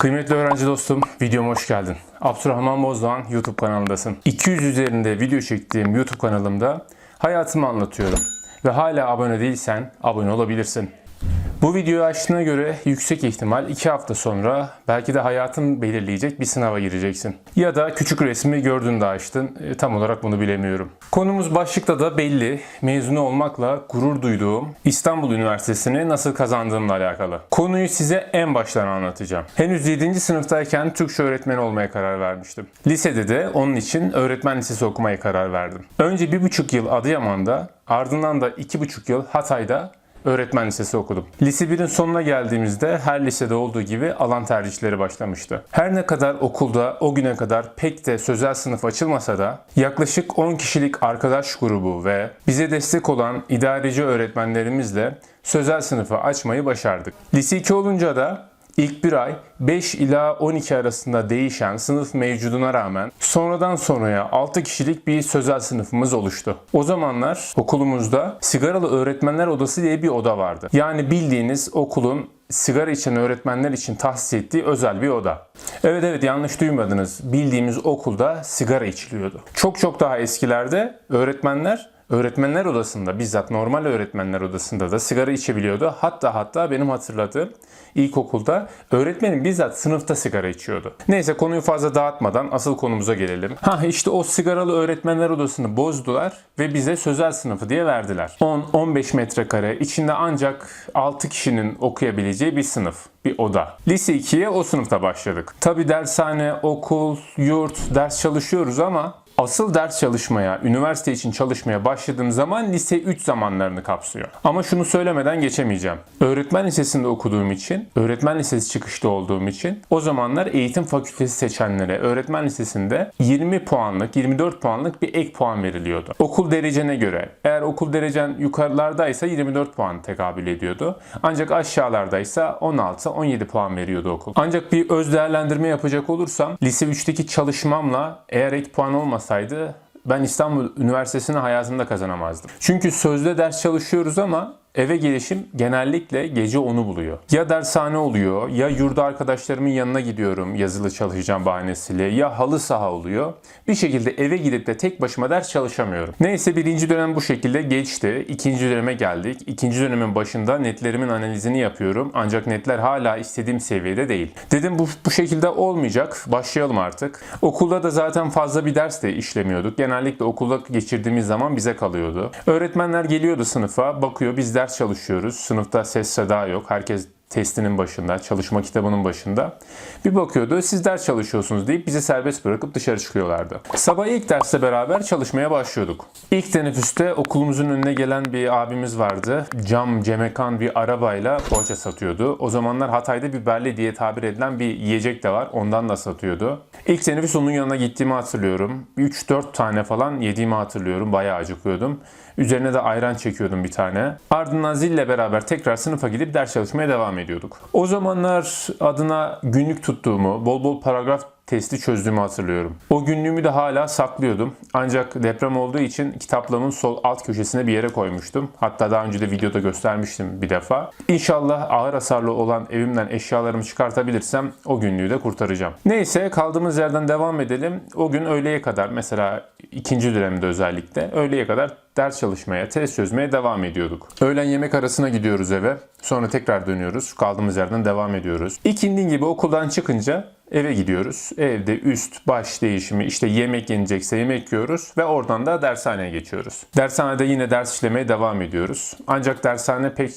Kıymetli öğrenci dostum, videoma hoş geldin. Abdurrahman Bozdoğan YouTube kanalındasın. 200 üzerinde video çektiğim YouTube kanalımda hayatımı anlatıyorum. Ve hala abone değilsen abone olabilirsin. Bu videoyu açtığına göre yüksek ihtimal 2 hafta sonra belki de hayatın belirleyecek bir sınava gireceksin. Ya da küçük resmi gördün de açtın. E, tam olarak bunu bilemiyorum. Konumuz başlıkta da belli. Mezunu olmakla gurur duyduğum İstanbul Üniversitesi'ni nasıl kazandığımla alakalı. Konuyu size en baştan anlatacağım. Henüz 7. sınıftayken Türkçe öğretmeni olmaya karar vermiştim. Lisede de onun için öğretmen lisesi okumaya karar verdim. Önce bir buçuk yıl Adıyaman'da ardından da iki buçuk yıl Hatay'da öğretmen lisesi okudum. Lise 1'in sonuna geldiğimizde her lisede olduğu gibi alan tercihleri başlamıştı. Her ne kadar okulda o güne kadar pek de sözel sınıf açılmasa da yaklaşık 10 kişilik arkadaş grubu ve bize destek olan idareci öğretmenlerimizle sözel sınıfı açmayı başardık. Lise 2 olunca da İlk bir ay 5 ila 12 arasında değişen sınıf mevcuduna rağmen sonradan sonraya 6 kişilik bir sözel sınıfımız oluştu. O zamanlar okulumuzda sigaralı öğretmenler odası diye bir oda vardı. Yani bildiğiniz okulun sigara içen öğretmenler için tahsis ettiği özel bir oda. Evet evet yanlış duymadınız. Bildiğimiz okulda sigara içiliyordu. Çok çok daha eskilerde öğretmenler öğretmenler odasında bizzat normal öğretmenler odasında da sigara içebiliyordu. Hatta hatta benim hatırladığım ilkokulda öğretmenim bizzat sınıfta sigara içiyordu. Neyse konuyu fazla dağıtmadan asıl konumuza gelelim. Ha işte o sigaralı öğretmenler odasını bozdular ve bize sözel sınıfı diye verdiler. 10-15 metrekare içinde ancak 6 kişinin okuyabileceği bir sınıf bir oda. Lise 2'ye o sınıfta başladık. Tabi dershane, okul, yurt, ders çalışıyoruz ama Asıl ders çalışmaya, üniversite için çalışmaya başladığım zaman lise 3 zamanlarını kapsıyor. Ama şunu söylemeden geçemeyeceğim. Öğretmen lisesinde okuduğum için, öğretmen lisesi çıkışta olduğum için o zamanlar eğitim fakültesi seçenlere öğretmen lisesinde 20 puanlık, 24 puanlık bir ek puan veriliyordu. Okul derecene göre. Eğer okul derecen yukarılardaysa 24 puan tekabül ediyordu. Ancak aşağılardaysa 16-17 puan veriyordu okul. Ancak bir öz değerlendirme yapacak olursam lise 3'teki çalışmamla eğer ek puan olmasa olmasaydı ben İstanbul Üniversitesi'ni hayatımda kazanamazdım. Çünkü sözde ders çalışıyoruz ama eve gelişim genellikle gece 10'u buluyor. Ya dershane oluyor, ya yurda arkadaşlarımın yanına gidiyorum yazılı çalışacağım bahanesiyle, ya halı saha oluyor. Bir şekilde eve gidip de tek başıma ders çalışamıyorum. Neyse birinci dönem bu şekilde geçti. İkinci döneme geldik. İkinci dönemin başında netlerimin analizini yapıyorum. Ancak netler hala istediğim seviyede değil. Dedim bu, bu şekilde olmayacak. Başlayalım artık. Okulda da zaten fazla bir ders de işlemiyorduk. Genellikle okulda geçirdiğimiz zaman bize kalıyordu. Öğretmenler geliyordu sınıfa, bakıyor biz ders çalışıyoruz. Sınıfta ses seda yok. Herkes testinin başında, çalışma kitabının başında. Bir bakıyordu siz ders çalışıyorsunuz deyip bizi serbest bırakıp dışarı çıkıyorlardı. Sabah ilk derste beraber çalışmaya başlıyorduk. İlk teneffüste okulumuzun önüne gelen bir abimiz vardı. Cam, cemekan bir arabayla poğaça satıyordu. O zamanlar Hatay'da biberli diye tabir edilen bir yiyecek de var. Ondan da satıyordu. İlk teneffüs onun yanına gittiğimi hatırlıyorum. 3-4 tane falan yediğimi hatırlıyorum. Bayağı acıkıyordum. Üzerine de ayran çekiyordum bir tane. Ardından zille beraber tekrar sınıfa gidip ders çalışmaya devam ediyorduk. O zamanlar adına günlük tuttuğumu, bol bol paragraf testi çözdüğümü hatırlıyorum. O günlüğümü de hala saklıyordum. Ancak deprem olduğu için kitaplığımın sol alt köşesine bir yere koymuştum. Hatta daha önce de videoda göstermiştim bir defa. İnşallah ağır hasarlı olan evimden eşyalarımı çıkartabilirsem o günlüğü de kurtaracağım. Neyse kaldığımız yerden devam edelim. O gün öğleye kadar mesela ikinci dönemde özellikle öğleye kadar ders çalışmaya, test çözmeye devam ediyorduk. Öğlen yemek arasına gidiyoruz eve. Sonra tekrar dönüyoruz. Kaldığımız yerden devam ediyoruz. İkindin gibi okuldan çıkınca eve gidiyoruz. Evde üst baş değişimi işte yemek yenecekse yemek yiyoruz ve oradan da dershaneye geçiyoruz. Dershanede yine ders işlemeye devam ediyoruz. Ancak dershane pek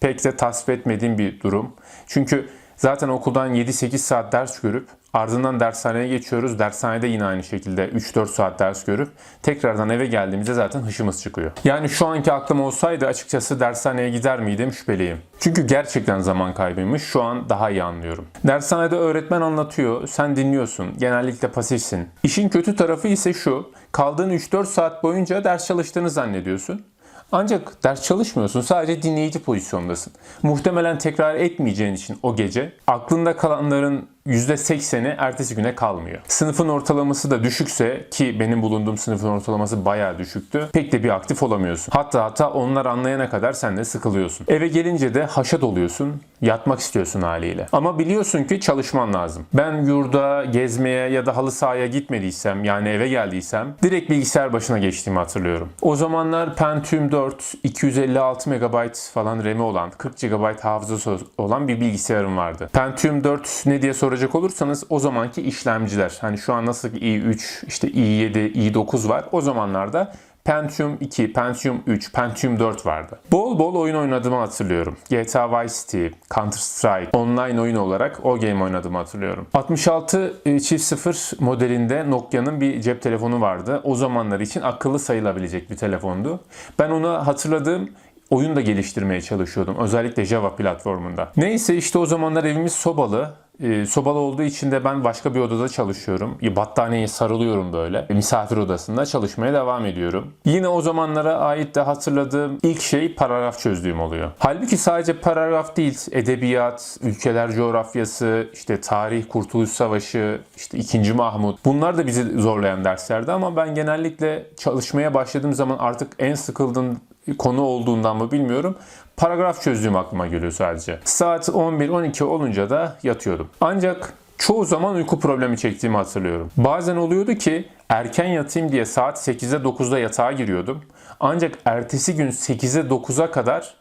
pek de tasvip etmediğim bir durum. Çünkü zaten okuldan 7-8 saat ders görüp Ardından dershaneye geçiyoruz. Dershanede yine aynı şekilde 3-4 saat ders görüp tekrardan eve geldiğimizde zaten hışımız çıkıyor. Yani şu anki aklım olsaydı açıkçası dershaneye gider miydim şüpheliyim. Çünkü gerçekten zaman kaybıymış. Şu an daha iyi anlıyorum. Dershanede öğretmen anlatıyor, sen dinliyorsun. Genellikle pasifsin. İşin kötü tarafı ise şu. Kaldığın 3-4 saat boyunca ders çalıştığını zannediyorsun. Ancak ders çalışmıyorsun. Sadece dinleyici pozisyondasın. Muhtemelen tekrar etmeyeceğin için o gece aklında kalanların %80'i ertesi güne kalmıyor. Sınıfın ortalaması da düşükse ki benim bulunduğum sınıfın ortalaması bayağı düşüktü. Pek de bir aktif olamıyorsun. Hatta hatta onlar anlayana kadar sen de sıkılıyorsun. Eve gelince de haşat oluyorsun. Yatmak istiyorsun haliyle. Ama biliyorsun ki çalışman lazım. Ben yurda, gezmeye ya da halı sahaya gitmediysem yani eve geldiysem direkt bilgisayar başına geçtiğimi hatırlıyorum. O zamanlar Pentium 4 256 MB falan RAM'i olan 40 GB hafızası olan bir bilgisayarım vardı. Pentium 4 ne diye soracak olursanız o zamanki işlemciler. Hani şu an nasıl ki i3, işte i7, i9 var. O zamanlarda Pentium 2, Pentium 3, Pentium 4 vardı. Bol bol oyun oynadığımı hatırlıyorum. GTA Vice City, Counter Strike, online oyun olarak o game oynadığımı hatırlıyorum. 66 e, çift 0 modelinde Nokia'nın bir cep telefonu vardı. O zamanlar için akıllı sayılabilecek bir telefondu. Ben onu hatırladığım oyun da geliştirmeye çalışıyordum. Özellikle Java platformunda. Neyse işte o zamanlar evimiz sobalı. Ee, sobalı olduğu için de ben başka bir odada çalışıyorum. E, Battaniyeye sarılıyorum böyle. E, Misafir odasında çalışmaya devam ediyorum. Yine o zamanlara ait de hatırladığım ilk şey paragraf çözdüğüm oluyor. Halbuki sadece paragraf değil, edebiyat, ülkeler coğrafyası, işte tarih, Kurtuluş Savaşı, işte 2. Mahmut. Bunlar da bizi zorlayan derslerdi ama ben genellikle çalışmaya başladığım zaman artık en sıkıldığım konu olduğundan mı bilmiyorum. Paragraf çözdüğüm aklıma geliyor sadece. Saat 11-12 olunca da yatıyordum. Ancak çoğu zaman uyku problemi çektiğimi hatırlıyorum. Bazen oluyordu ki erken yatayım diye saat 8'de 9'da yatağa giriyordum. Ancak ertesi gün 8'e 9'a kadar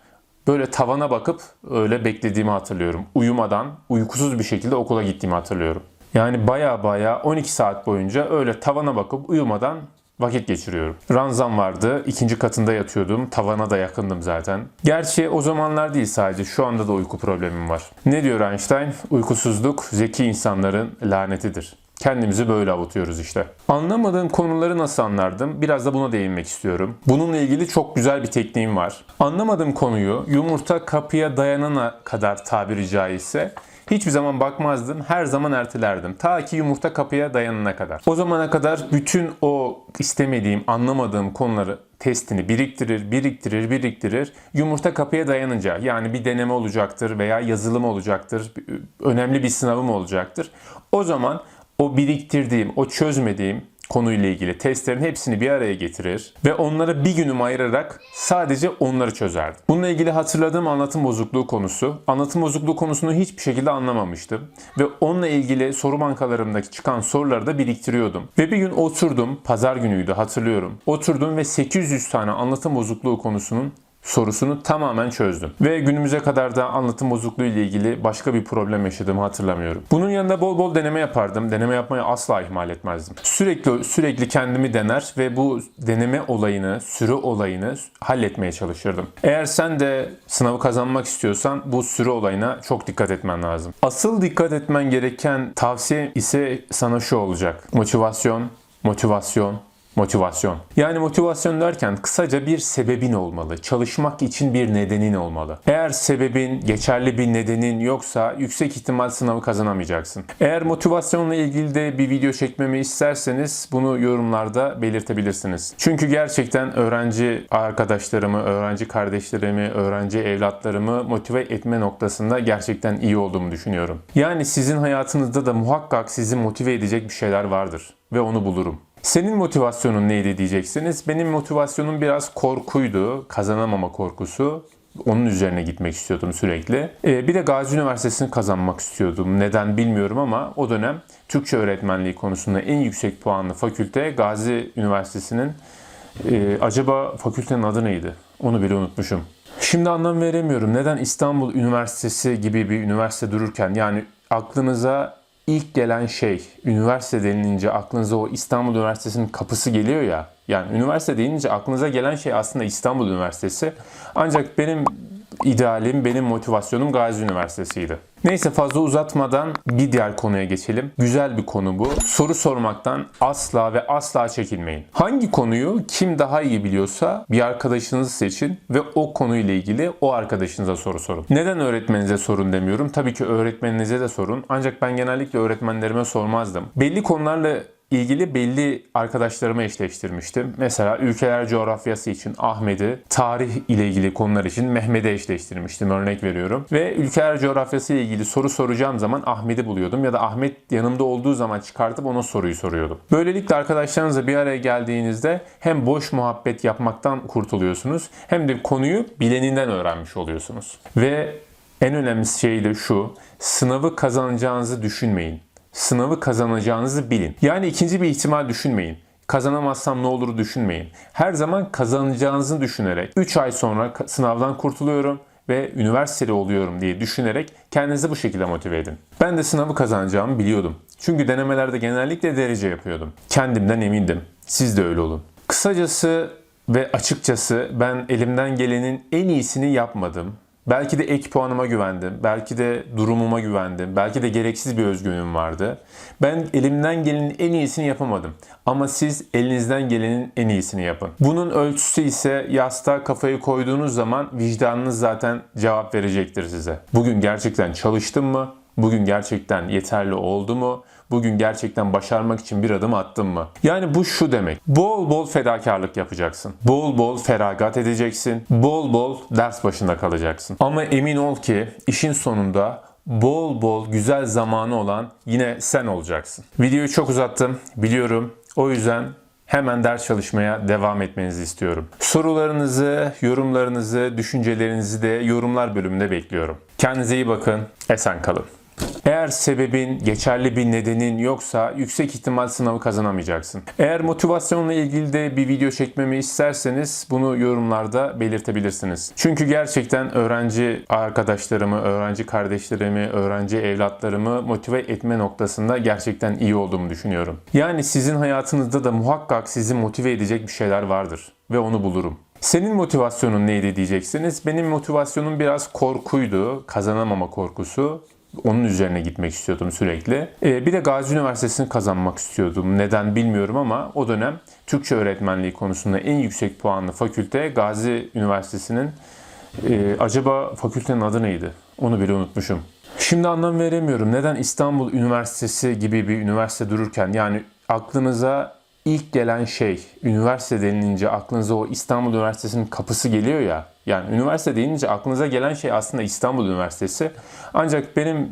böyle tavana bakıp öyle beklediğimi hatırlıyorum. Uyumadan, uykusuz bir şekilde okula gittiğimi hatırlıyorum. Yani baya baya 12 saat boyunca öyle tavana bakıp uyumadan vakit geçiriyorum. Ranzam vardı. ikinci katında yatıyordum. Tavana da yakındım zaten. Gerçi o zamanlar değil sadece. Şu anda da uyku problemim var. Ne diyor Einstein? Uykusuzluk zeki insanların lanetidir. Kendimizi böyle avutuyoruz işte. Anlamadığım konuları nasıl anlardım? Biraz da buna değinmek istiyorum. Bununla ilgili çok güzel bir tekniğim var. Anlamadığım konuyu yumurta kapıya dayanana kadar tabiri caizse Hiçbir zaman bakmazdım. Her zaman ertelerdim. Ta ki yumurta kapıya dayanana kadar. O zamana kadar bütün o istemediğim, anlamadığım konuları testini biriktirir, biriktirir, biriktirir. Yumurta kapıya dayanınca yani bir deneme olacaktır veya yazılım olacaktır. Önemli bir sınavım olacaktır. O zaman o biriktirdiğim, o çözmediğim konuyla ilgili testlerin hepsini bir araya getirir ve onlara bir günüm ayırarak sadece onları çözerdim. Bununla ilgili hatırladığım anlatım bozukluğu konusu. Anlatım bozukluğu konusunu hiçbir şekilde anlamamıştım ve onunla ilgili soru bankalarımdaki çıkan soruları da biriktiriyordum. Ve bir gün oturdum, pazar günüydü hatırlıyorum. Oturdum ve 800 tane anlatım bozukluğu konusunun sorusunu tamamen çözdüm. Ve günümüze kadar da anlatım bozukluğu ile ilgili başka bir problem yaşadığımı hatırlamıyorum. Bunun yanında bol bol deneme yapardım. Deneme yapmayı asla ihmal etmezdim. Sürekli sürekli kendimi dener ve bu deneme olayını, süre olayını halletmeye çalışırdım. Eğer sen de sınavı kazanmak istiyorsan bu süre olayına çok dikkat etmen lazım. Asıl dikkat etmen gereken tavsiye ise sana şu olacak. Motivasyon, motivasyon, Motivasyon. Yani motivasyon derken kısaca bir sebebin olmalı. Çalışmak için bir nedenin olmalı. Eğer sebebin, geçerli bir nedenin yoksa yüksek ihtimal sınavı kazanamayacaksın. Eğer motivasyonla ilgili de bir video çekmemi isterseniz bunu yorumlarda belirtebilirsiniz. Çünkü gerçekten öğrenci arkadaşlarımı, öğrenci kardeşlerimi, öğrenci evlatlarımı motive etme noktasında gerçekten iyi olduğumu düşünüyorum. Yani sizin hayatınızda da muhakkak sizi motive edecek bir şeyler vardır ve onu bulurum. Senin motivasyonun neydi diyeceksiniz. Benim motivasyonum biraz korkuydu. Kazanamama korkusu. Onun üzerine gitmek istiyordum sürekli. Ee, bir de Gazi Üniversitesi'ni kazanmak istiyordum. Neden bilmiyorum ama o dönem Türkçe öğretmenliği konusunda en yüksek puanlı fakülte Gazi Üniversitesi'nin e, acaba fakültenin adı neydi? Onu bile unutmuşum. Şimdi anlam veremiyorum. Neden İstanbul Üniversitesi gibi bir üniversite dururken yani aklınıza ilk gelen şey üniversite denilince aklınıza o İstanbul Üniversitesi'nin kapısı geliyor ya. Yani üniversite denince aklınıza gelen şey aslında İstanbul Üniversitesi. Ancak benim idealim, benim motivasyonum Gazi Üniversitesi'ydi. Neyse fazla uzatmadan bir diğer konuya geçelim. Güzel bir konu bu. Soru sormaktan asla ve asla çekinmeyin. Hangi konuyu kim daha iyi biliyorsa bir arkadaşınızı seçin ve o konuyla ilgili o arkadaşınıza soru sorun. Neden öğretmeninize sorun demiyorum? Tabii ki öğretmeninize de sorun. Ancak ben genellikle öğretmenlerime sormazdım. Belli konularla ilgili belli arkadaşlarıma eşleştirmiştim. Mesela ülkeler coğrafyası için Ahmet'i, tarih ile ilgili konular için Mehmet'e eşleştirmiştim. Örnek veriyorum. Ve ülkeler coğrafyası ile ilgili soru soracağım zaman Ahmet'i buluyordum. Ya da Ahmet yanımda olduğu zaman çıkartıp ona soruyu soruyordum. Böylelikle arkadaşlarınızla bir araya geldiğinizde hem boş muhabbet yapmaktan kurtuluyorsunuz hem de konuyu bileninden öğrenmiş oluyorsunuz. Ve en önemli şey de şu, sınavı kazanacağınızı düşünmeyin. Sınavı kazanacağınızı bilin. Yani ikinci bir ihtimal düşünmeyin. Kazanamazsam ne olur düşünmeyin. Her zaman kazanacağınızı düşünerek 3 ay sonra sınavdan kurtuluyorum ve üniversiteli oluyorum diye düşünerek kendinizi bu şekilde motive edin. Ben de sınavı kazanacağımı biliyordum. Çünkü denemelerde genellikle derece yapıyordum. Kendimden emindim. Siz de öyle olun. Kısacası ve açıkçası ben elimden gelenin en iyisini yapmadım. Belki de ek puanıma güvendim. Belki de durumuma güvendim. Belki de gereksiz bir özgüvenim vardı. Ben elimden gelenin en iyisini yapamadım. Ama siz elinizden gelenin en iyisini yapın. Bunun ölçüsü ise yastığa kafayı koyduğunuz zaman vicdanınız zaten cevap verecektir size. Bugün gerçekten çalıştım mı? Bugün gerçekten yeterli oldu mu? Bugün gerçekten başarmak için bir adım attım mı? Yani bu şu demek. Bol bol fedakarlık yapacaksın. Bol bol feragat edeceksin. Bol bol ders başında kalacaksın. Ama emin ol ki işin sonunda bol bol güzel zamanı olan yine sen olacaksın. Videoyu çok uzattım biliyorum. O yüzden hemen ders çalışmaya devam etmenizi istiyorum. Sorularınızı, yorumlarınızı, düşüncelerinizi de yorumlar bölümünde bekliyorum. Kendinize iyi bakın. Esen kalın. Eğer sebebin, geçerli bir nedenin yoksa yüksek ihtimal sınavı kazanamayacaksın. Eğer motivasyonla ilgili de bir video çekmemi isterseniz bunu yorumlarda belirtebilirsiniz. Çünkü gerçekten öğrenci arkadaşlarımı, öğrenci kardeşlerimi, öğrenci evlatlarımı motive etme noktasında gerçekten iyi olduğumu düşünüyorum. Yani sizin hayatınızda da muhakkak sizi motive edecek bir şeyler vardır ve onu bulurum. Senin motivasyonun neydi diyeceksiniz. Benim motivasyonum biraz korkuydu, kazanamama korkusu. Onun üzerine gitmek istiyordum sürekli. Ee, bir de Gazi Üniversitesi'ni kazanmak istiyordum. Neden bilmiyorum ama o dönem Türkçe öğretmenliği konusunda en yüksek puanlı fakülte Gazi Üniversitesi'nin Ee, acaba fakültenin adı neydi? Onu bile unutmuşum. Şimdi anlam veremiyorum. Neden İstanbul Üniversitesi gibi bir üniversite dururken yani aklınıza ilk gelen şey üniversite denilince aklınıza o İstanbul Üniversitesi'nin kapısı geliyor ya. Yani üniversite denince aklınıza gelen şey aslında İstanbul Üniversitesi. Ancak benim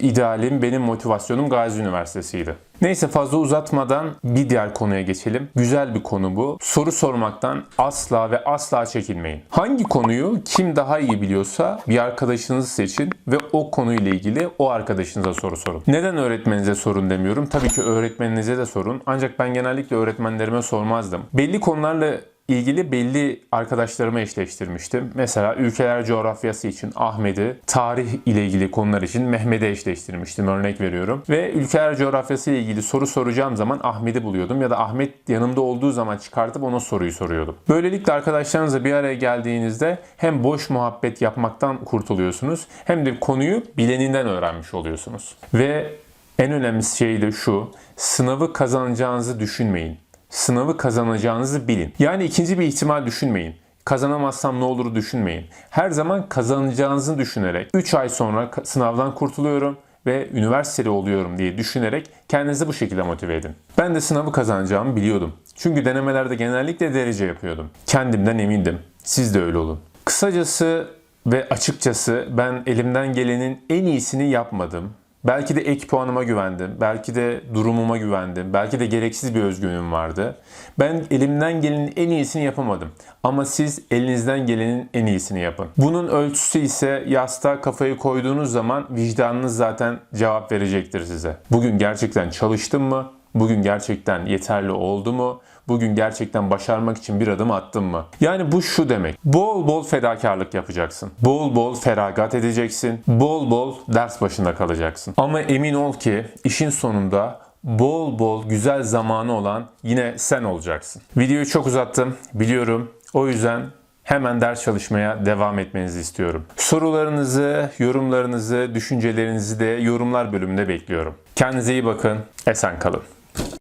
idealim, benim motivasyonum Gazi Üniversitesi'ydi. Neyse fazla uzatmadan bir diğer konuya geçelim. Güzel bir konu bu. Soru sormaktan asla ve asla çekinmeyin. Hangi konuyu kim daha iyi biliyorsa bir arkadaşınızı seçin ve o konuyla ilgili o arkadaşınıza soru sorun. Neden öğretmeninize sorun demiyorum? Tabii ki öğretmeninize de sorun. Ancak ben genellikle öğretmenlerime sormazdım. Belli konularla ilgili belli arkadaşlarıma eşleştirmiştim. Mesela ülkeler coğrafyası için Ahmet'i, tarih ile ilgili konular için Mehmet'e eşleştirmiştim. Örnek veriyorum. Ve ülkeler coğrafyası ile ilgili soru soracağım zaman Ahmet'i buluyordum. Ya da Ahmet yanımda olduğu zaman çıkartıp ona soruyu soruyordum. Böylelikle arkadaşlarınızla bir araya geldiğinizde hem boş muhabbet yapmaktan kurtuluyorsunuz hem de konuyu bileninden öğrenmiş oluyorsunuz. Ve en önemli şey de şu, sınavı kazanacağınızı düşünmeyin sınavı kazanacağınızı bilin. Yani ikinci bir ihtimal düşünmeyin. Kazanamazsam ne olur düşünmeyin. Her zaman kazanacağınızı düşünerek 3 ay sonra sınavdan kurtuluyorum ve üniversiteli oluyorum diye düşünerek kendinizi bu şekilde motive edin. Ben de sınavı kazanacağımı biliyordum. Çünkü denemelerde genellikle derece yapıyordum. Kendimden emindim. Siz de öyle olun. Kısacası ve açıkçası ben elimden gelenin en iyisini yapmadım. Belki de ek puanıma güvendim. Belki de durumuma güvendim. Belki de gereksiz bir özgüvenim vardı. Ben elimden gelenin en iyisini yapamadım. Ama siz elinizden gelenin en iyisini yapın. Bunun ölçüsü ise yastığa kafayı koyduğunuz zaman vicdanınız zaten cevap verecektir size. Bugün gerçekten çalıştım mı? Bugün gerçekten yeterli oldu mu? Bugün gerçekten başarmak için bir adım attım mı? Yani bu şu demek. Bol bol fedakarlık yapacaksın. Bol bol feragat edeceksin. Bol bol ders başında kalacaksın. Ama emin ol ki işin sonunda bol bol güzel zamanı olan yine sen olacaksın. Videoyu çok uzattım biliyorum. O yüzden hemen ders çalışmaya devam etmenizi istiyorum. Sorularınızı, yorumlarınızı, düşüncelerinizi de yorumlar bölümünde bekliyorum. Kendinize iyi bakın. Esen kalın.